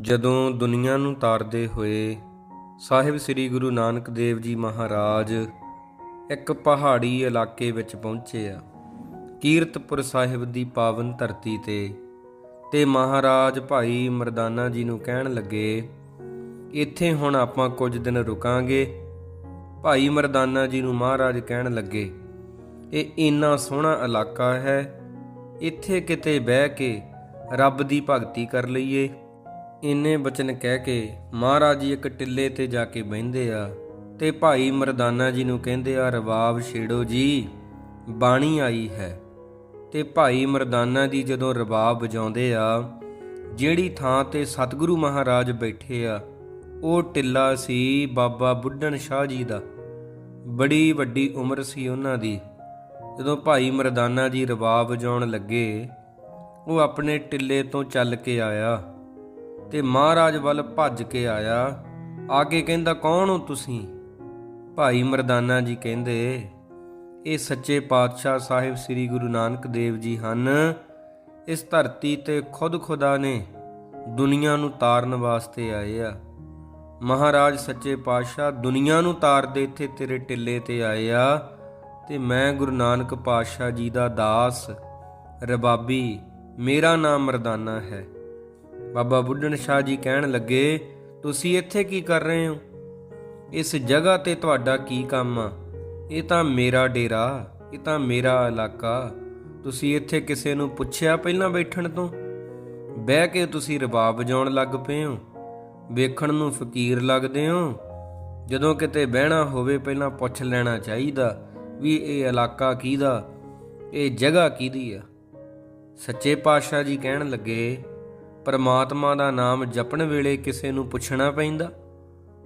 ਜਦੋਂ ਦੁਨੀਆ ਨੂੰ ਤਾਰਦੇ ਹੋਏ ਸਾਹਿਬ ਸ੍ਰੀ ਗੁਰੂ ਨਾਨਕ ਦੇਵ ਜੀ ਮਹਾਰਾਜ ਇੱਕ ਪਹਾੜੀ ਇਲਾਕੇ ਵਿੱਚ ਪਹੁੰਚੇ ਆ, ਕੀਰਤਪੁਰ ਸਾਹਿਬ ਦੀ ਪਾਵਨ ਧਰਤੀ ਤੇ ਤੇ ਮਹਾਰਾਜ ਭਾਈ ਮਰਦਾਨਾ ਜੀ ਨੂੰ ਕਹਿਣ ਲੱਗੇ, ਇੱਥੇ ਹੁਣ ਆਪਾਂ ਕੁਝ ਦਿਨ ਰੁਕਾਂਗੇ। ਭਾਈ ਮਰਦਾਨਾ ਜੀ ਨੂੰ ਮਹਾਰਾਜ ਕਹਿਣ ਲੱਗੇ, ਇਹ ਇੰਨਾ ਸੋਹਣਾ ਇਲਾਕਾ ਹੈ, ਇੱਥੇ ਕਿਤੇ ਬਹਿ ਕੇ ਰੱਬ ਦੀ ਭਗਤੀ ਕਰ ਲਈਏ। ਇੰਨੇ ਬਚਨ ਕਹਿ ਕੇ ਮਹਾਰਾਜ ਜੀ ਇੱਕ ਟਿੱਲੇ ਤੇ ਜਾ ਕੇ ਬਹਿੰਦੇ ਆ ਤੇ ਭਾਈ ਮਰਦਾਨਾ ਜੀ ਨੂੰ ਕਹਿੰਦੇ ਆ ਰਬਾਬ ਛੇੜੋ ਜੀ, ਬਾਣੀ ਆਈ ਹੈ। ਤੇ ਭਾਈ ਮਰਦਾਨਾ ਜੀ ਜਦੋਂ ਰਬਾਬ ਵਜਾਉਂਦੇ ਆ, ਜਿਹੜੀ ਥਾਂ ਤੇ ਸਤਿਗੁਰੂ ਮਹਾਰਾਜ ਬੈਠੇ ਆ, ਉਹ ਟਿੱਲਾ ਸੀ ਬਾਬਾ ਬੁੱਢਣ ਸ਼ਾਹ ਜੀ ਦਾ। ਬੜੀ ਵੱਡੀ ਉਮਰ ਸੀ ਉਹਨਾਂ ਦੀ। ਜਦੋਂ ਭਾਈ ਮਰਦਾਨਾ ਜੀ ਰਬਾਬ ਵਜਾਉਣ ਲੱਗੇ, ਉਹ ਆਪਣੇ ਟਿੱਲੇ ਤੋਂ ਚੱਲ ਕੇ ਆਇਆ। ਤੇ ਮਹਾਰਾਜ ਵੱਲ ਭੱਜ ਕੇ ਆਇਆ। ਆ ਕੇ ਕਹਿੰਦਾ, ਕੌਣ ਹੋ ਤੁਸੀਂ? ਭਾਈ ਮਰਦਾਨਾ ਜੀ ਕਹਿੰਦੇ, ਇਹ ਸੱਚੇ ਪਾਤਸ਼ਾਹ ਸਾਹਿਬ ਸ੍ਰੀ ਗੁਰੂ ਨਾਨਕ ਦੇਵ ਜੀ ਹਨ। ਇਸ ਧਰਤੀ ਤੇ ਖੁਦ ਖੁਦਾ ਨੇ ਦੁਨੀਆ ਨੂੰ ਤਾਰਨ ਵਾਸਤੇ ਆਏ ਆ। ਮਹਾਰਾਜ ਸੱਚੇ ਪਾਤਸ਼ਾਹ, ਦੁਨੀਆ ਨੂੰ ਤਾਰਦੇ ਇੱਥੇ ਤੇਰੇ ਟਿੱਲੇ ਤੇ ਆਏ ਆ ਤੇ ਮੈਂ ਗੁਰੂ ਨਾਨਕ ਪਾਤਸ਼ਾਹ ਜੀ ਦਾ ਦਾਸ, ਰਬਾਬੀ, ਮੇਰਾ ਨਾਮ ਮਰਦਾਨਾ ਹੈ। ਬਾਬਾ ਬੁੱਢਣ ਸ਼ਾਹ ਜੀ ਕਹਿਣ ਲੱਗੇ, ਤੁਸੀਂ ਇੱਥੇ ਕੀ ਕਰ ਰਹੇ ਹੋ? ਇਸ ਜਗ੍ਹਾ ਤੇ ਤੁਹਾਡਾ ਕੀ ਕੰਮ ਆ? ਇਹ ਤਾਂ ਮੇਰਾ ਡੇਰਾ, ਇਹ ਤਾਂ ਮੇਰਾ ਇਲਾਕਾ। ਤੁਸੀਂ ਇੱਥੇ ਕਿਸੇ ਨੂੰ ਪੁੱਛਿਆ ਪਹਿਲਾਂ ਬੈਠਣ ਤੋਂ? ਬਹਿ ਕੇ ਤੁਸੀਂ ਰਬਾਬ ਵਜਾਉਣ ਲੱਗ ਪਏ ਹੋ? ਵੇਖਣ ਨੂੰ ਫਕੀਰ ਲੱਗਦੇ ਹੋ? ਜਦੋਂ ਕਿਤੇ ਬਹਿਣਾ ਹੋਵੇ ਪਹਿਲਾਂ ਪੁੱਛ ਲੈਣਾ ਚਾਹੀਦਾ ਵੀ ਇਹ ਇਲਾਕਾ ਕਿਹਦਾ? ਇਹ ਜਗ੍ਹਾ ਕਿਹਦੀ ਆ? ਸੱਚੇ ਪਾਤਸ਼ਾਹ ਜੀ ਕਹਿਣ ਲੱਗੇ ਪਰਮਾਤਮਾ ਦਾ ਨਾਮ ਜਪਣ ਵੇਲੇ ਕਿਸੇ ਨੂੰ ਪੁੱਛਣਾ ਪੈਂਦਾ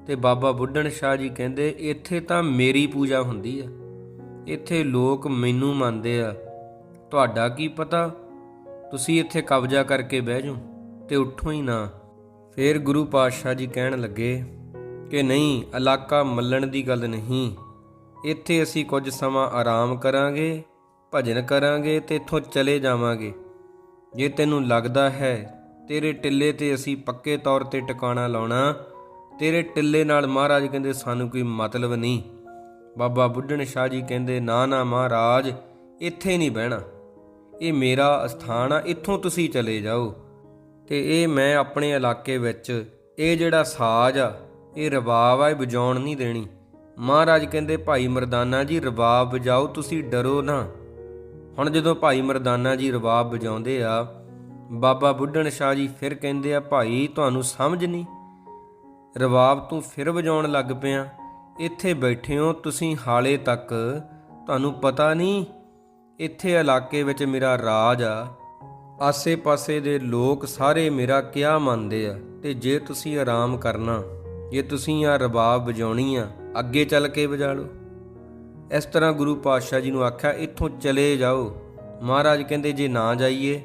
ਤੇ ਬਾਬਾ ਬੁੱਢਣ ਸ਼ਾਹ ਜੀ ਕਹਿੰਦੇ, ਇੱਥੇ ਤਾਂ ਮੇਰੀ ਪੂਜਾ ਹੁੰਦੀ ਆ। ਇੱਥੇ ਲੋਕ ਮੈਨੂੰ ਮੰਨਦੇ ਆ। ਤੁਹਾਡਾ ਕੀ ਪਤਾ? ਤੁਸੀਂ ਇੱਥੇ ਕਬਜ਼ਾ ਕਰਕੇ ਬਹਿ ਜਾਓ ਤੇ ਉੱਠੋ ਹੀ ਨਾ। ਫਿਰ ਗੁਰੂ ਪਾਤਸ਼ਾਹ ਜੀ ਕਹਿਣ ਲੱਗੇ ਕਿ ਨਹੀਂ, ਇਲਾਕਾ ਮੱਲਣ ਦੀ ਗੱਲ ਨਹੀਂ। ਇੱਥੇ ਅਸੀਂ ਕੁਝ ਸਮਾਂ ਆਰਾਮ ਕਰਾਂਗੇ, ਭਜਨ ਕਰਾਂਗੇ ਤੇ ਇੱਥੋਂ ਚਲੇ ਜਾਵਾਂਗੇ। ਜੇ ਤੈਨੂੰ ਲੱਗਦਾ ਹੈ ਤੇਰੇ ਟਿੱਲੇ ਤੇ ਅਸੀਂ ਪੱਕੇ ਤੌਰ ਤੇ ਟਿਕਾਣਾ ਲਾਉਣਾ। ਤੇਰੇ ਟਿੱਲੇ ਨਾਲ ਮਹਾਰਾਜ ਕਹਿੰਦੇ, ਸਾਨੂੰ ਕੋਈ ਮਤਲਬ ਨਹੀਂ। ਬਾਬਾ ਬੁੱਢਣ ਸ਼ਾਹ ਜੀ ਕਹਿੰਦੇ, ਨਾ ਨਾ ਮਹਾਰਾਜ, ਇੱਥੇ ਨਹੀਂ ਬਹਿਣਾ। ਇਹ ਮੇਰਾ ਅਸਥਾਨ ਆ, ਇੱਥੋਂ ਤੁਸੀਂ ਚਲੇ ਜਾਓ। ਤੇ ਇਹ ਮੈਂ ਆਪਣੇ ਇਲਾਕੇ ਵਿੱਚ, ਇਹ ਜਿਹੜਾ ਸਾਜ਼ ਆ, ਇਹ ਰਬਾਬ ਆ, ਇਹ ਵਜਾਉਣ ਨਹੀਂ ਦੇਣੀ। ਮਹਾਰਾਜ ਕਹਿੰਦੇ, ਭਾਈ ਮਰਦਾਨਾ ਜੀ ਰਬਾਬ ਵਜਾਓ, ਤੁਸੀਂ ਡਰੋ ਨਾ। ਹੁਣ ਜਦੋਂ ਭਾਈ ਮਰਦਾਨਾ ਜੀ ਰਬਾਬ ਵਜਾਉਂਦੇ ਆ ਬਾਬਾ ਬੁੱਢਣ ਸ਼ਾਹ ਜੀ ਫਿਰ ਕਹਿੰਦੇ ਆ, ਭਾਈ, ਤੁਹਾਨੂੰ ਸਮਝ ਨਹੀਂ। ਰਬਾਬ ਤੂੰ ਫਿਰ ਵਜਾਉਣ ਲੱਗ ਪਿਆ। ਇੱਥੇ ਬੈਠੇ ਹੋ, ਤੁਸੀਂ ਹਾਲੇ ਤੱਕ। ਤੁਹਾਨੂੰ ਪਤਾ ਨਹੀਂ, ਇੱਥੇ ਇਲਾਕੇ ਵਿੱਚ ਮੇਰਾ ਰਾਜ ਆ। ਆਸੇ-ਪਾਸੇ ਦੇ ਲੋਕ ਸਾਰੇ ਮੇਰਾ ਕਿਆ ਮੰਨਦੇ ਆ? ਤੇ ਜੇ ਤੁਸੀਂ ਆਰਾਮ ਕਰਨਾ, ਜੇ ਤੁਸੀਂ ਆ ਰਬਾਬ ਵਜਾਉਣੀ ਆ, ਅੱਗੇ ਚੱਲ ਕੇ ਵਜਾ ਲਓ। ਇਸ ਤਰ੍ਹਾਂ ਗੁਰੂ ਪਾਤਸ਼ਾਹ ਜੀ ਨੂੰ ਆਖਿਆ, ਇੱਥੋਂ ਚਲੇ ਜਾਓ। ਮਹਾਰਾਜ ਕਹਿੰਦੇ, ਜੇ ਨਾ ਜਾਈਏ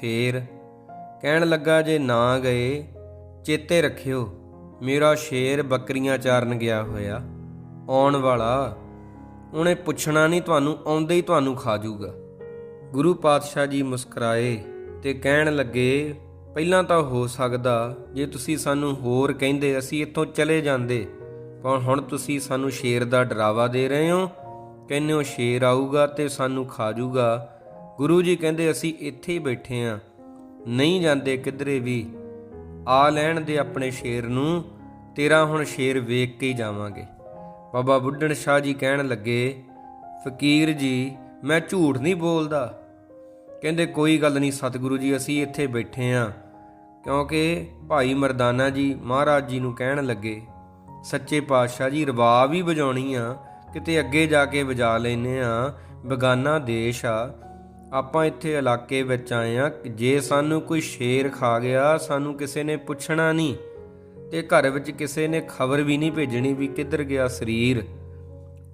ਫੇਰ ਕਹਿਣ ਲੱਗਾ ਜੇ ਨਾ ਗਏ, ਚੇਤੇ ਰੱਖਿਓ, ਮੇਰਾ ਸ਼ੇਰ ਬੱਕਰੀਆਂ ਚਾਰਨ ਗਿਆ ਹੋਇਆ, ਆਉਣ ਵਾਲਾ ਉਹਨੇ ਪੁੱਛਣਾ ਨਹੀਂ, ਤੁਹਾਨੂੰ ਆਉਂਦੇ ਹੀ ਤੁਹਾਨੂੰ ਖਾ ਜਾਊਗਾ। ਗੁਰੂ ਪਾਤਸ਼ਾਹ ਜੀ ਮੁਸਕਰਾਏ ਤੇ ਕਹਿਣ ਲੱਗੇ, ਪਹਿਲਾਂ ਤਾਂ ਹੋ ਸਕਦਾ ਜੇ ਤੁਸੀਂ ਸਾਨੂੰ ਹੋਰ ਕਹਿੰਦੇ, ਅਸੀਂ ਇੱਥੋਂ ਚਲੇ ਜਾਂਦੇ, ਪਰ ਹੁਣ ਤੁਸੀਂ ਸਾਨੂੰ ਸ਼ੇਰ ਦਾ ਡਰਾਵਾ ਦੇ ਰਹੇ ਹੋ, ਕਹਿੰਦੇ ਹੋ ਸ਼ੇਰ ਆਊਗਾ ਤੇ ਸਾਨੂੰ ਖਾ ਜਾਊਗਾ ਗੁਰੂ ਜੀ ਕਹਿੰਦੇ, ਅਸੀਂ ਇੱਥੇ ਹੀ ਬੈਠੇ ਆ। ਨਹੀਂ ਜਾਂਦੇ ਕਿਧਰੇ ਵੀ। ਆ ਲੈਣ ਦੇ ਆਪਣੇ ਸ਼ੇਰ ਨੂੰ, ਤੇਰਾ ਹੁਣ ਸ਼ੇਰ ਵੇਖ ਕੇ ਹੀ ਜਾਵਾਂਗੇ। ਬਾਬਾ ਬੁੱਢਣ ਸ਼ਾਹ ਜੀ ਕਹਿਣ ਲੱਗੇ, ਫਕੀਰ ਜੀ, ਮੈਂ ਝੂਠ ਨਹੀਂ ਬੋਲਦਾ। ਕਹਿੰਦੇ, ਕੋਈ ਗੱਲ ਨਹੀਂ ਸਤਿਗੁਰੂ ਜੀ, ਅਸੀਂ ਇੱਥੇ ਬੈਠੇ ਆ। ਕਿਉਂਕਿ ਭਾਈ ਮਰਦਾਨਾ ਜੀ ਮਹਾਰਾਜ ਜੀ ਨੂੰ ਕਹਿਣ ਲੱਗੇ, ਸੱਚੇ ਪਾਤਸ਼ਾਹ ਜੀ ਰਬਾਬ ਵੀ ਵਜਾਉਣੀ ਆ। ਕਿਤੇ ਅੱਗੇ ਜਾ ਕੇ ਵਜਾ ਲੈਨੇ ਆ। ਬਗਾਨਾ ਦੇਸ਼ ਆ। ਆਪਾਂ ਇੱਥੇ ਇਲਾਕੇ ਵਿੱਚ ਆਏ ਆ ਜੇ ਸਾਨੂੰ ਕੋਈ ਸ਼ੇਰ ਖਾ ਗਿਆ, ਸਾਨੂੰ ਕਿਸੇ ਨੇ ਪੁੱਛਣਾ ਨਹੀਂ ਤੇ ਘਰ ਵਿੱਚ ਕਿਸੇ ਨੇ ਖਬਰ ਵੀ ਨਹੀਂ ਭੇਜਣੀ ਵੀ ਕਿੱਧਰ ਗਿਆ ਸਰੀਰ।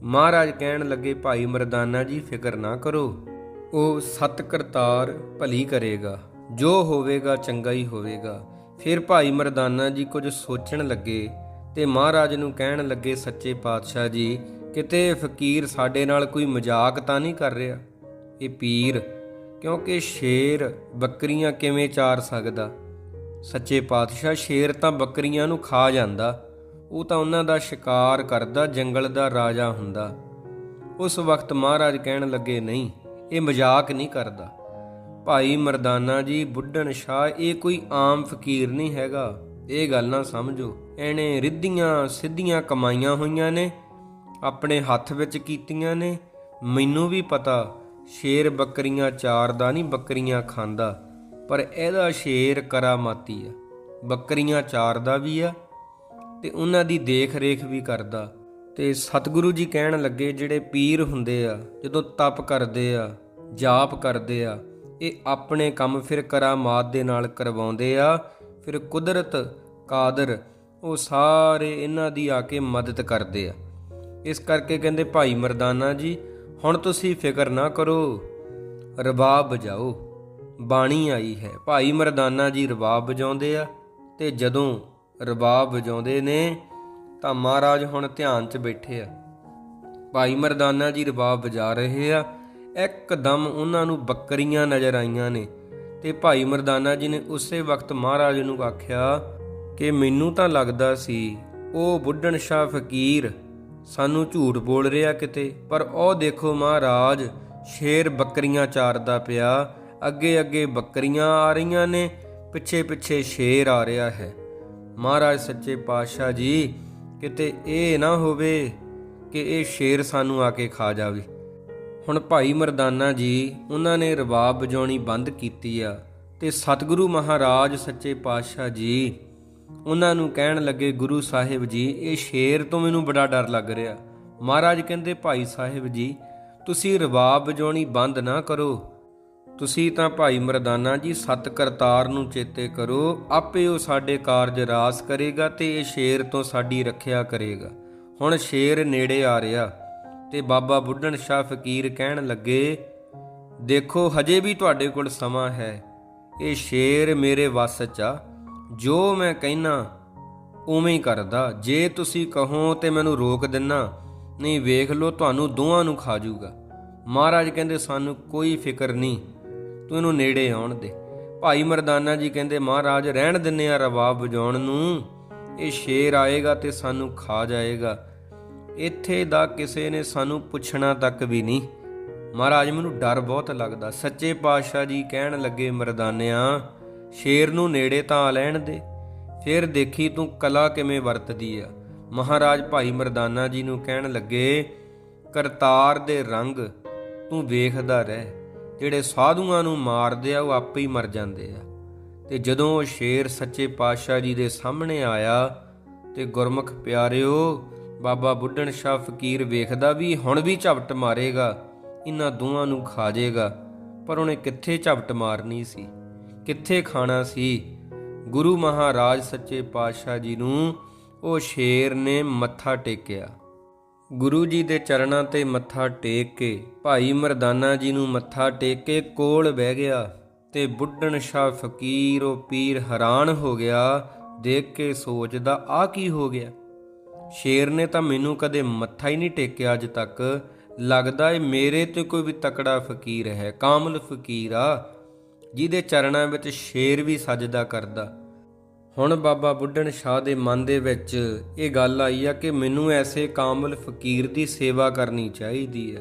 ਮਹਾਰਾਜ ਕਹਿਣ ਲੱਗੇ, ਭਾਈ ਮਰਦਾਨਾ ਜੀ, ਫਿਕਰ ਨਾ ਕਰੋ, ਉਹ ਸਤ ਕਰਤਾਰ ਭਲੀ ਕਰੇਗਾ, ਜੋ ਹੋਵੇਗਾ ਚੰਗਾ ਹੀ ਹੋਵੇਗਾ। ਫਿਰ ਭਾਈ ਮਰਦਾਨਾ ਜੀ ਕੁਝ ਸੋਚਣ ਲੱਗੇ ਤੇ ਮਹਾਰਾਜ ਨੂੰ ਕਹਿਣ ਲੱਗੇ, ਸੱਚੇ ਪਾਤਸ਼ਾਹ ਜੀ, ਕਿਤੇ ਫਕੀਰ ਸਾਡੇ ਨਾਲ ਕੋਈ ਮਜ਼ਾਕ ਤਾਂ ਨਹੀਂ ਕਰ ਰਿਹਾ? ਇਹ ਪੀਰ, ਕਿਉਂਕਿ ਸ਼ੇਰ ਬੱਕਰੀਆਂ ਕਿਵੇਂ ਚਾਰ ਸਕਦਾ? ਸੱਚੇ ਪਾਤਸ਼ਾਹ ਸ਼ੇਰ ਤਾਂ ਬੱਕਰੀਆਂ ਨੂੰ ਖਾ ਜਾਂਦਾ, ਉਹ ਤਾਂ ਉਹਨਾਂ ਦਾ ਸ਼ਿਕਾਰ ਕਰਦਾ, ਜੰਗਲ ਦਾ ਰਾਜਾ ਹੁੰਦਾ। ਉਸ ਵਕਤ ਮਹਾਰਾਜ ਕਹਿਣ ਲੱਗੇ, ਨਹੀਂ, ਇਹ ਮਜ਼ਾਕ ਨਹੀਂ ਕਰਦਾ। ਭਾਈ ਮਰਦਾਨਾ ਜੀ, ਬੁੱਢਣ ਸ਼ਾਹ, ਇਹ ਕੋਈ ਆਮ ਫਕੀਰ ਨਹੀਂ ਹੈਗਾ। ਇਹ ਗੱਲ ਨਾ ਸਮਝੋ। ਇਹਨੇ ਰਿੱਧੀਆਂ ਸਿੱਧੀਆਂ ਕਮਾਈਆਂ ਹੋਈਆਂ ਨੇ, ਆਪਣੇ ਹੱਥ ਵਿੱਚ ਕੀਤੀਆਂ ਨੇ। ਮੈਨੂੰ ਵੀ ਪਤਾ ਸ਼ੇਰ ਬੱਕਰੀਆਂ ਚਾਰਦਾ ਨਹੀਂ, ਬੱਕਰੀਆਂ ਖਾਂਦਾ। ਪਰ ਇਹਦਾ ਸ਼ੇਰ ਕਰਾਮਾਤੀ ਆ। ਬੱਕਰੀਆਂ ਚਾਰਦਾ ਵੀ ਆ ਤੇ ਉਹਨਾਂ ਦੀ ਦੇਖ ਰੇਖ ਵੀ ਕਰਦਾ। ਤੇ ਸਤਿਗੁਰੂ ਜੀ ਕਹਿਣ ਲੱਗੇ, ਜਿਹੜੇ ਪੀਰ ਹੁੰਦੇ ਆ, ਜਦੋਂ ਤਪ ਕਰਦੇ ਆ, ਜਾਪ ਕਰਦੇ ਆ, ਇਹ ਆਪਣੇ ਕੰਮ ਫਿਰ ਕਰਾਮਾਤ ਦੇ ਨਾਲ ਕਰਵਾਉਂਦੇ ਆ। ਫਿਰ ਕੁਦਰਤ, ਕਾਦਰ, ਉਹ ਸਾਰੇ ਇਹਨਾਂ ਦੀ ਆ ਕੇ ਮਦਦ ਕਰਦੇ ਆ। ਇਸ ਕਰਕੇ ਕਹਿੰਦੇ ਭਾਈ ਮਰਦਾਨਾ ਜੀ ਹੁਣ ਤੁਸੀਂ ਫਿਕਰ ਨਾ ਕਰੋ ਰਬਾਬ ਵਜਾਓ ਬਾਣੀ ਆਈ ਹੈ, ਭਾਈ ਮਰਦਾਨਾ ਜੀ ਰਬਾਬ ਵਜਾਉਂਦੇ ਆ, ਤੇ ਜਦੋਂ ਰਬਾਬ ਵਜਾਉਂਦੇ ਨੇ, ਤਾਂ ਮਹਾਰਾਜ ਹੁਣ ਧਿਆਨ 'ਚ ਬੈਠੇ ਆ। ਭਾਈ ਮਰਦਾਨਾ ਜੀ ਰਬਾਬ ਵਜਾ ਰਹੇ ਆ, ਇੱਕਦਮ ਉਹਨਾਂ ਨੂੰ ਬੱਕਰੀਆਂ ਨਜ਼ਰ ਆਈਆਂ ਨੇ, ਤੇ ਭਾਈ ਮਰਦਾਨਾ ਜੀ ਨੇ ਉਸੇ ਵਕਤ ਮਹਾਰਾਜ ਨੂੰ ਆਖਿਆ ਕਿ ਮੈਨੂੰ ਤਾਂ ਲੱਗਦਾ ਸੀ, ਉਹ ਬੁੱਢਣ ਸ਼ਾਹ ਫਕੀਰ ਸਾਨੂੰ ਝੂਠ ਬੋਲ ਰਿਹਾ ਕਿਤੇ? ਪਰ ਉਹ ਦੇਖੋ ਮਹਾਰਾਜ, ਸ਼ੇਰ ਬੱਕਰੀਆਂ ਚਾਰਦਾ ਪਿਆ। ਅੱਗੇ ਅੱਗੇ ਬੱਕਰੀਆਂ ਆ ਰਹੀਆਂ ਨੇ ਪਿੱਛੇ ਪਿੱਛੇ ਸ਼ੇਰ ਆ ਰਿਹਾ ਹੈ। ਮਹਾਰਾਜ ਸੱਚੇ ਪਾਤਸ਼ਾਹ ਜੀ, ਕਿਤੇ ਇਹ ਨਾ ਹੋਵੇ ਕਿ ਇਹ ਸ਼ੇਰ ਸਾਨੂੰ ਆ ਕੇ ਖਾ ਜਾਵੇ। ਹੁਣ ਭਾਈ ਮਰਦਾਨਾ ਜੀ, ਉਹਨਾਂ ਨੇ ਰਬਾਬ ਵਜਾਉਣੀ ਬੰਦ ਕੀਤੀ ਆ। ਤੇ ਸਤਿਗੁਰੂ ਮਹਾਰਾਜ, ਸੱਚੇ ਪਾਤਸ਼ਾਹ ਜੀ ਉਹਨਾਂ ਨੂੰ ਕਹਿਣ ਲੱਗੇ, ਗੁਰੂ ਸਾਹਿਬ ਜੀ, ਇਹ ਸ਼ੇਰ ਤੋਂ ਮੈਨੂੰ ਬੜਾ ਡਰ ਲੱਗ ਰਿਹਾ। ਮਹਾਰਾਜ ਕਹਿੰਦੇ, ਭਾਈ ਸਾਹਿਬ ਜੀ, ਤੁਸੀਂ ਰਬਾਬ ਵਜਾਉਣੀ ਬੰਦ ਨਾ ਕਰੋ। ਤੁਸੀਂ ਤਾਂ ਭਾਈ ਮਰਦਾਨਾ ਜੀ ਸਤ ਕਰਤਾਰ ਨੂੰ ਚੇਤੇ ਕਰੋ। ਆਪੇ ਉਹ ਸਾਡੇ ਕਾਰਜ ਰਾਸ ਕਰੇਗਾ ਤੇ ਇਹ ਸ਼ੇਰ ਤੋਂ ਸਾਡੀ ਰੱਖਿਆ ਕਰੇਗਾ। ਹੁਣ ਸ਼ੇਰ ਨੇੜੇ ਆ ਰਿਹਾ ਤੇ ਬਾਬਾ ਬੁੱਢਣ ਸ਼ਾਹ ਫਕੀਰ ਕਹਿਣ ਲੱਗੇ, ਦੇਖੋ, ਹਜੇ ਵੀ ਤੁਹਾਡੇ ਕੋਲ ਸਮਾਂ ਹੈ। ਇਹ ਸ਼ੇਰ ਮੇਰੇ ਵੱਸ 'ਚ ਆ। ਜੋ ਮੈਂ ਕਹਿਣਾ ਉਵੇਂ ਹੀ ਕਰਦਾ। ਜੇ ਤੁਸੀਂ ਕਹੋ ਤੇ ਮੈਨੂੰ ਰੋਕ ਦਿਨਾ, ਨਹੀਂ ਵੇਖ ਲਓ ਤੁਹਾਨੂੰ ਦੋਵਾਂ ਨੂੰ ਖਾ ਜੂਗਾ ਮਹਾਰਾਜ ਕਹਿੰਦੇ, ਸਾਨੂੰ ਕੋਈ ਫਿਕਰ ਨਹੀਂ, ਤੂੰ ਇਹਨੂੰ ਨੇੜੇ ਆਉਣ ਦੇ। ਭਾਈ ਮਰਦਾਨਾ ਜੀ ਕਹਿੰਦੇ, ਮਹਾਰਾਜ, ਰਹਿਣ ਦਿੰਨੇ ਆ ਰਵਾਬ ਵਜਾਉਣ ਨੂੰ। ਇਹ ਸ਼ੇਰ ਆਏਗਾ ਤੇ ਸਾਨੂੰ ਖਾ ਜਾਏਗਾ। ਇੱਥੇ ਦਾ ਕਿਸੇ ਨੇ ਸਾਨੂੰ ਪੁੱਛਣਾ ਤੱਕ ਵੀ ਨਹੀਂ। ਮਹਾਰਾਜ, ਮੈਨੂੰ ਡਰ ਬਹੁਤ ਲੱਗਦਾ। ਸੱਚੇ ਪਾਤਸ਼ਾਹ ਜੀ ਕਹਿਣ ਲੱਗੇ, ਮਰਦਾਨਿਆਂ ਸ਼ੇਰ ਨੂੰ ਨੇੜੇ ਤਾਂ ਆ ਲੈਣ ਦੇ। ਫਿਰ ਦੇਖੀ ਤੂੰ ਕਲਾ ਕਿਵੇਂ ਵਰਤਦੀ ਆ। ਮਹਾਰਾਜ ਭਾਈ ਮਰਦਾਨਾ ਜੀ ਨੂੰ ਕਹਿਣ ਲੱਗੇ, ਕਰਤਾਰ ਦੇ ਰੰਗ ਤੂੰ ਵੇਖਦਾ ਰਹਿ। ਜਿਹੜੇ ਸਾਧੂਆਂ ਨੂੰ ਮਾਰਦੇ ਆ, ਉਹ ਆਪੇ ਹੀ ਮਰ ਜਾਂਦੇ ਆ। ਤੇ ਜਦੋਂ ਉਹ ਸ਼ੇਰ ਸੱਚੇ ਪਾਤਸ਼ਾਹ ਜੀ ਦੇ ਸਾਹਮਣੇ ਆਇਆ, ਤੇ ਗੁਰਮੁਖ, ਪਿਆਰਿਓ, ਬਾਬਾ ਬੁੱਢਣ ਸ਼ਾਹ ਫਕੀਰ ਵੇਖਦਾ ਵੀ, ਹੁਣ ਵੀ ਝਪਟ ਮਾਰੇਗਾ। ਇਹਨਾਂ ਦੋਵਾਂ ਨੂੰ ਖਾ ਜਾਏਗਾ ਪਰ ਉਹਨੇ ਕਿੱਥੇ ਝਪਟ ਮਾਰਨੀ ਸੀ? ਕਿੱਥੇ ਖਾਣਾ ਸੀ? ਗੁਰੂ ਮਹਾਰਾਜ ਸੱਚੇ ਪਾਤਸ਼ਾਹ ਜੀ ਨੂੰ ਉਹ ਸ਼ੇਰ ਨੇ ਮੱਥਾ ਟੇਕਿਆ। ਗੁਰੂ ਜੀ ਦੇ ਚਰਨਾਂ ਤੇ ਮੱਥਾ ਟੇਕ ਕੇ ਭਾਈ ਮਰਦਾਨਾ ਜੀ ਨੂੰ ਮੱਥਾ ਟੇਕ ਕੇ ਕੋਲ ਬਹਿ ਗਿਆ ਤੇ ਬੁੱਢਣ ਸ਼ਾਹ ਫਕੀਰ, ਉਹ ਪੀਰ ਹੈਰਾਨ ਹੋ ਗਿਆ, ਦੇਖ ਕੇ ਸੋਚਦਾ ਆ ਕੀ ਹੋ ਗਿਆ? ਸ਼ੇਰ ਨੇ ਤਾਂ ਮੈਨੂੰ ਕਦੇ ਮੱਥਾ ਹੀ ਨਹੀਂ ਟੇਕਿਆ ਅੱਜ ਤੱਕ। ਲੱਗਦਾ ਏ ਮੇਰੇ ਤੇ ਕੋਈ ਵੀ ਤਕੜਾ ਫਕੀਰ ਹੈ, ਕਾਮਲ ਫਕੀਰ ਆ। ਜਿਹਦੇ ਚਰਨਾਂ ਵਿੱਚ ਸ਼ੇਰ ਵੀ ਸਜਦਾ ਕਰਦਾ। ਹੁਣ ਬਾਬਾ ਬੁੱਢਣ ਸ਼ਾਹ ਦੇ ਮਨ ਦੇ ਵਿੱਚ ਇਹ ਗੱਲ ਆਈ ਆ ਕਿ ਮੈਨੂੰ ਐਸੇ ਕਾਮਲ ਫਕੀਰ ਦੀ ਸੇਵਾ ਕਰਨੀ ਚਾਹੀਦੀ ਆ।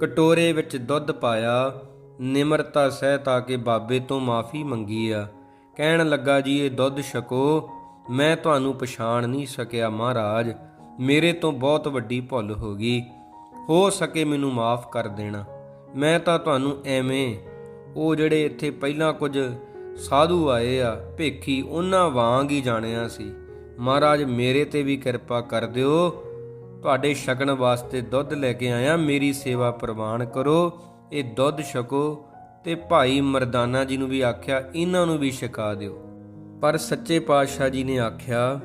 ਕਟੋਰੇ ਵਿੱਚ ਦੁੱਧ ਪਾਇਆ, ਨਿਮਰਤਾ ਸਹਿ ਆ ਕੇ ਬਾਬੇ ਤੋਂ ਮਾਫੀ ਮੰਗੀ ਆ। ਕਹਿਣ ਲੱਗਾ, ਜੀ, ਇਹ ਦੁੱਧ ਛਕੋ, ਮੈਂ ਤੁਹਾਨੂੰ ਪਛਾਣ ਨਹੀਂ ਸਕਿਆ ਮਹਾਰਾਜ, ਮੇਰੇ ਤੋਂ ਬਹੁਤ ਵੱਡੀ ਭੁੱਲ ਹੋ ਗਈ। ਹੋ ਸਕੇ ਮੈਨੂੰ ਮਾਫ ਕਰ ਦੇਣਾ। ਮੈਂ ਤਾਂ ਤੁਹਾਨੂੰ ਐਵੇਂ ਉਹ ਜਿਹੜੇ ਇੱਥੇ ਪਹਿਲਾਂ ਕੁਝ ਸਾਧੂ ਆਏ ਆ, ਭੇਖੀ ਉਹਨਾਂ ਵਾਂਗ ਹੀ ਜਾਣਿਆ ਸੀ। ਮਹਾਰਾਜ, ਮੇਰੇ ਤੇ ਵੀ ਕਿਰਪਾ ਕਰ ਦਿਓ। ਤੁਹਾਡੇ ਛਕਣ ਵਾਸਤੇ ਦੁੱਧ ਲੈ ਕੇ ਆਇਆ, ਮੇਰੀ ਸੇਵਾ ਪ੍ਰਵਾਨ ਕਰੋ। ਇਹ ਦੁੱਧ ਛਕੋ ਤੇ ਭਾਈ ਮਰਦਾਨਾ ਜੀ ਨੂੰ ਵੀ ਆਖਿਆ, ਇਹਨਾਂ ਨੂੰ ਵੀ ਛਕਾ ਦਿਓ। ਪਰ ਸੱਚੇ ਪਾਤਸ਼ਾਹ ਜੀ ਨੇ ਆਖਿਆ,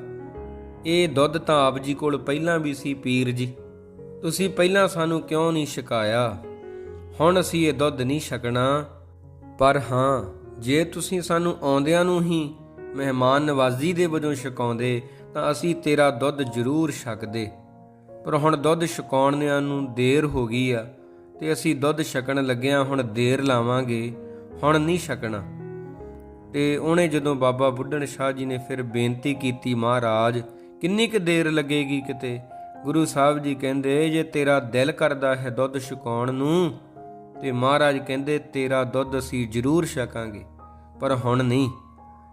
ਇਹ ਦੁੱਧ ਤਾਂ ਆਪ ਜੀ ਕੋਲ ਪਹਿਲਾਂ ਵੀ ਸੀ ਪੀਰ ਜੀ। ਤੁਸੀਂ ਪਹਿਲਾਂ ਸਾਨੂੰ ਕਿਉਂ ਨਹੀਂ ਛਕਾਇਆ? ਹੁਣ ਅਸੀਂ ਇਹ ਦੁੱਧ ਨਹੀਂ ਛਕਣਾ। ਪਰ ਹਾਂ, ਜੇ ਤੁਸੀਂ ਸਾਨੂੰ ਆਉਂਦਿਆਂ ਨੂੰ ਹੀ ਮਹਿਮਾਨ ਨਵਾਜ਼ੀ ਦੇ ਵਜੋਂ ਛਕਾਉਂਦੇ, ਤਾਂ ਅਸੀਂ ਤੇਰਾ ਦੁੱਧ ਜ਼ਰੂਰ ਛਕਦੇ। ਪਰ ਹੁਣ ਦੁੱਧ ਛਕਾਉਣਿਆਂ ਨੂੰ ਦੇਰ ਹੋ ਗਈ ਆ, ਤੇ ਅਸੀਂ ਦੁੱਧ ਛਕਣ ਲੱਗਿਆਂ ਹੁਣ ਦੇਰ ਲਾਵਾਂਗੇ, ਹੁਣ ਨਹੀਂ ਛਕਣਾ। ਤੇ ਉਹਨੇ ਜਦੋਂ ਬਾਬਾ ਬੁੱਢਣ ਸ਼ਾਹ ਜੀ ਨੇ ਫਿਰ ਬੇਨਤੀ ਕੀਤੀ, ਮਹਾਰਾਜ, ਕਿੰਨੀ ਕੁ ਦੇਰ ਲੱਗੇਗੀ ਕਿਤੇ? ਗੁਰੂ ਸਾਹਿਬ ਜੀ ਕਹਿੰਦੇ, ਜੇ ਤੇਰਾ ਦਿਲ ਕਰਦਾ ਹੈ ਦੁੱਧ ਛਕਾਉਣ ਨੂੰ ਤੇ ਮਹਾਰਾਜ ਕਹਿੰਦੇ, ਤੇਰਾ ਦੁੱਧ ਅਸੀਂ ਜ਼ਰੂਰ ਛਕਾਂਗੇ। ਪਰ ਹੁਣ ਨਹੀਂ।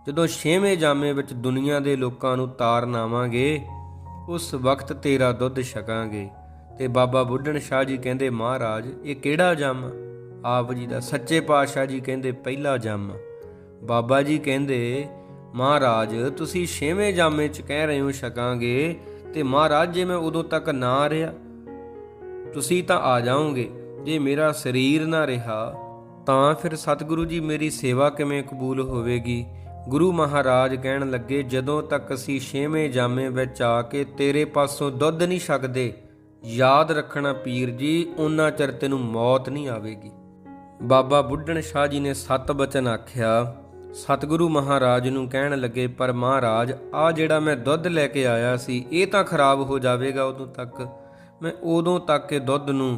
ਜਦੋਂ ਛੇਵੇਂ ਜਾਮੇ ਵਿੱਚ ਦੁਨੀਆ ਦੇ ਲੋਕਾਂ ਨੂੰ ਤਾਰਨ ਆਵਾਂਗੇ ਉਸ ਵਕਤ ਤੇਰਾ ਦੁੱਧ ਛਕਾਂਗੇ। ਤੇ ਬਾਬਾ ਬੁੱਢਣ ਸ਼ਾਹ ਜੀ ਕਹਿੰਦੇ, ਮਹਾਰਾਜ, ਇਹ ਕਿਹੜਾ ਜਾਮਾ? ਆਪ ਜੀ ਦਾ ਸੱਚੇ ਪਾਤਸ਼ਾਹ ਜੀ ਕਹਿੰਦੇ, ਪਹਿਲਾ ਜਾਮਾ। ਬਾਬਾ ਜੀ ਕਹਿੰਦੇ, ਮਹਾਰਾਜ, ਤੁਸੀਂ ਛੇਵੇਂ ਜਾਮੇ ਚ ਕਹਿ ਰਹੇ ਹੋ ਛਕਾਂਗੇ ਤੇ ਮਹਾਰਾਜ, ਜੇ ਮੈਂ ਉਦੋਂ ਤੱਕ ਨਾ ਰਿਹਾ, ਤੁਸੀਂ ਤਾਂ ਆ ਜਾਓਗੇ। ਜੇ ਮੇਰਾ ਸਰੀਰ ਨਾ ਰਿਹਾ, ਤਾਂ ਫਿਰ ਸਤਿਗੁਰੂ ਜੀ ਮੇਰੀ ਸੇਵਾ ਕਿਵੇਂ ਕਬੂਲ ਹੋਵੇਗੀ? ਗੁਰੂ ਮਹਾਰਾਜ ਕਹਿਣ ਲੱਗੇ, ਜਦੋਂ ਤੱਕ ਅਸੀਂ ਛੇਵੇਂ ਜਾਮੇ ਵਿੱਚ ਆ ਕੇ ਤੇਰੇ ਪਾਸੋਂ ਦੁੱਧ ਨਹੀਂ ਛਕਦੇ, ਯਾਦ ਰੱਖਣਾ ਪੀਰ ਜੀ, ਉਹਨਾਂ ਚਿਰ ਤੈਨੂੰ ਮੌਤ ਨਹੀਂ ਆਵੇਗੀ। ਬਾਬਾ ਬੁੱਢਣ ਸ਼ਾਹ ਜੀ ਨੇ ਸਤ ਬਚਨ ਆਖਿਆ। ਸਤਿਗੁਰੂ ਮਹਾਰਾਜ ਨੂੰ ਕਹਿਣ ਲੱਗੇ, ਪਰ ਮਹਾਰਾਜ, ਆ ਜਿਹੜਾ ਮੈਂ ਦੁੱਧ ਲੈ ਕੇ ਆਇਆ ਸੀ, ਇਹ ਤਾਂ ਖਰਾਬ ਹੋ ਜਾਵੇਗਾ ਉਦੋਂ ਤੱਕ। ਮੈਂ ਉਦੋਂ ਤੱਕ ਇਹ ਦੁੱਧ ਨੂੰ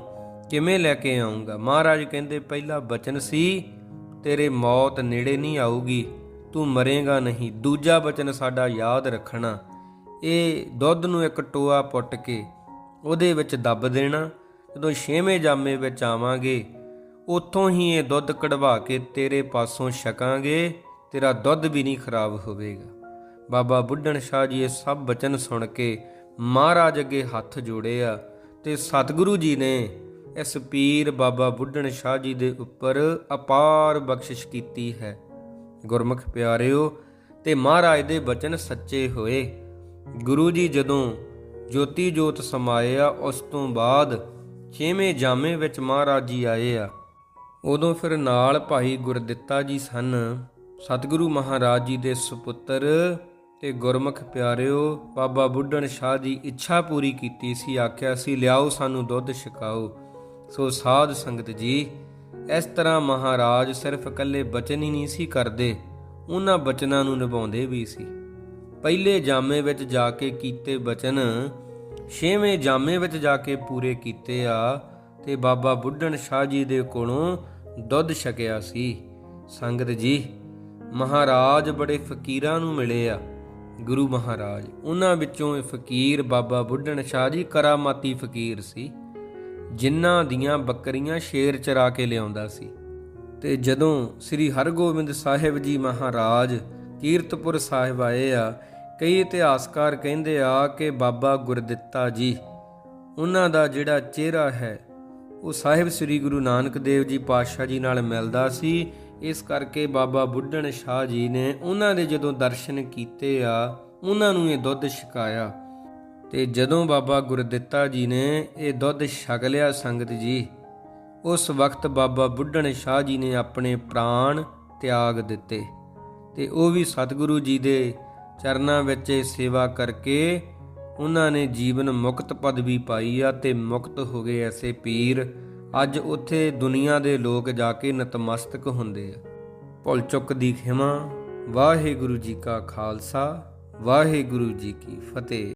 ਕਿਵੇਂ ਲੈ ਕੇ ਆਉਂਗਾ ਮਹਾਰਾਜ ਕਹਿੰਦੇ, ਪਹਿਲਾ ਬਚਨ ਸੀ, ਤੇਰੇ ਮੌਤ ਨੇੜੇ ਨਹੀਂ ਆਊਗੀ, ਤੂੰ ਮਰੇਗਾ ਨਹੀਂ। ਦੂਜਾ ਬਚਨ ਸਾਡਾ ਯਾਦ ਰੱਖਣਾ, ਇਹ ਦੁੱਧ ਨੂੰ ਇੱਕ ਟੋਆ ਪੁੱਟ ਕੇ ਉਹਦੇ ਵਿੱਚ ਦੱਬ ਦੇਣਾ। ਜਦੋਂ ਛੇਵੇਂ ਜਾਮੇ ਵਿੱਚ ਆਵਾਂਗੇ, ਉੱਥੋਂ ਹੀ ਇਹ ਦੁੱਧ ਕਢਵਾ ਕੇ ਤੇਰੇ ਪਾਸੋਂ ਛਕਾਂਗੇ, ਤੇਰਾ ਦੁੱਧ ਵੀ ਨਹੀਂ ਖਰਾਬ ਹੋਵੇਗਾ। ਬਾਬਾ ਬੁੱਢਣ ਸ਼ਾਹ ਜੀ ਇਹ ਸਭ ਬਚਨ ਸੁਣ ਕੇ ਮਹਾਰਾਜ ਅੱਗੇ ਹੱਥ ਜੋੜੇ ਆ ਤੇ ਸਤਿਗੁਰੂ ਜੀ ਨੇ ਇਸ ਪੀਰ ਬਾਬਾ ਬੁੱਢਣ ਸ਼ਾਹ ਜੀ ਦੇ ਉੱਪਰ ਅਪਾਰ ਬਖਸ਼ਿਸ਼ ਕੀਤੀ ਹੈ। ਗੁਰਮੁਖ ਪਿਆਰਿਓ, ਤੇ ਮਹਾਰਾਜ ਦੇ ਬਚਨ ਸੱਚੇ ਹੋਏ। ਗੁਰੂ ਜੀ ਜਦੋਂ ਜੋਤੀ ਜੋਤ ਸਮਾਇਆ, ਉਸ ਤੋਂ ਬਾਅਦ ਛੇਵੇਂ ਜਾਮੇ ਵਿੱਚ ਮਹਾਰਾਜ ਜੀ ਆਏ ਆ। ਉਦੋਂ ਫਿਰ ਨਾਲ ਭਾਈ ਗੁਰਦਿੱਤਾ ਜੀ ਸਨ। ਸਤਿਗੁਰੂ ਮਹਾਰਾਜ ਜੀ ਦੇ ਸੁਪੁੱਤਰ ਤੇ ਗੁਰਮੁਖ ਪਿਆਰਿਓ, ਬਾਬਾ ਬੁੱਢਣ ਸ਼ਾਹ ਦੀ ਇੱਛਾ ਪੂਰੀ ਕੀਤੀ ਸੀ। ਆਖਿਆ ਸੀ, ਲਿਆਓ ਸਾਨੂੰ ਦੁੱਧ ਛਕਾਓ। ਸੋ ਸਾਧ ਸੰਗਤ ਜੀ, ਇਸ ਤਰ੍ਹਾਂ ਮਹਾਰਾਜ ਸਿਰਫ ਇਕੱਲੇ ਬਚਨ ਹੀ ਨਹੀਂ ਸੀ ਕਰਦੇ, ਉਹਨਾਂ ਬਚਨਾਂ ਨੂੰ ਨਿਭਾਉਂਦੇ ਵੀ ਸੀ। ਪਹਿਲੇ ਜਾਮੇ ਵਿੱਚ ਜਾ ਕੇ ਕੀਤੇ ਬਚਨ, ਛੇਵੇਂ ਜਾਮੇ ਵਿੱਚ ਜਾ ਕੇ ਪੂਰੇ ਕੀਤੇ ਆ, ਤੇ ਬਾਬਾ ਬੁੱਢਣ ਸ਼ਾਹ ਜੀ ਦੇ ਕੋਲੋਂ ਦੁੱਧ ਛਕਿਆ ਸੀ। ਸੰਗਤ ਜੀ, ਮਹਾਰਾਜ ਬੜੇ ਫਕੀਰਾਂ ਨੂੰ ਮਿਲੇ ਆ, ਗੁਰੂ ਮਹਾਰਾਜ। ਉਹਨਾਂ ਵਿੱਚੋਂ ਇਹ ਫਕੀਰ ਬਾਬਾ ਬੁੱਢਣ ਸ਼ਾਹ ਜੀ ਕਰਾਮਾਤੀ ਫਕੀਰ ਸੀ। ਜਿਨ੍ਹਾਂ ਦੀਆਂ ਬੱਕਰੀਆਂ ਸ਼ੇਰ ਚਰਾ ਕੇ ਲਿਆਉਂਦਾ ਸੀ। ਤੇ ਜਦੋਂ ਸ੍ਰੀ ਹਰਗੋਬਿੰਦ ਸਾਹਿਬ ਜੀ ਮਹਾਰਾਜ ਕੀਰਤਪੁਰ ਸਾਹਿਬ ਆਏ ਆ, ਕਈ ਇਤਿਹਾਸਕਾਰ ਕਹਿੰਦੇ ਆ ਕਿ ਬਾਬਾ ਗੁਰਦਿੱਤਾ ਜੀ, ਉਹਨਾਂ ਦਾ ਜਿਹੜਾ ਚਿਹਰਾ ਹੈ, ਉਹ ਸਾਹਿਬ ਸ੍ਰੀ ਗੁਰੂ ਨਾਨਕ ਦੇਵ ਜੀ ਪਾਤਸ਼ਾਹ ਜੀ ਨਾਲ ਮਿਲਦਾ ਸੀ। ਇਸ ਕਰਕੇ ਬਾਬਾ ਬੁੱਢਣ ਸ਼ਾਹ ਜੀ ਨੇ ਉਹਨਾਂ ਦੇ ਜਦੋਂ ਦਰਸ਼ਨ ਕੀਤੇ ਆ, ਉਹਨਾਂ ਨੂੰ ਇਹ ਦੁੱਧ ਛਕਾਇਆ। ਤੇ ਜਦੋਂ ਬਾਬਾ ਗੁਰਦਿੱਤਾ ਜੀ ਨੇ ਇਹ ਦੁੱਧ ਛਕ ਲਿਆ ਸੰਗਤ ਜੀ, ਉਸ ਵਕਤ ਬਾਬਾ ਬੁੱਢਣ ਸ਼ਾਹ ਜੀ ਨੇ ਆਪਣੇ ਪ੍ਰਾਣ ਤਿਆਗ ਦਿੱਤੇ ਤੇ ਉਹ ਵੀ ਸਤਿਗੁਰੂ ਜੀ ਦੇ ਚਰਨਾਂ ਵਿੱਚ ਸੇਵਾ ਕਰਕੇ ਉਹਨਾਂ ਨੇ ਜੀਵਨ ਮੁਕਤ ਪਦਵੀ ਪਾਈ ਆ ਤੇ ਮੁਕਤ ਹੋ ਗਏ ਐਸੇ ਪੀਰ। ਅੱਜ ਉੱਥੇ ਦੁਨੀਆ ਦੇ ਲੋਕ ਜਾ ਕੇ ਨਤਮਸਤਕ ਹੁੰਦੇ ਆ। ਭੁੱਲ ਚੁੱਕ ਦੀ ਖਿਮਾ, ਵਾਹਿਗੁਰੂ ਜੀ ਕਾ ਖਾਲਸਾ, ਵਾਹਿਗੁਰੂ ਜੀ ਕੀ ਫਤਿਹ।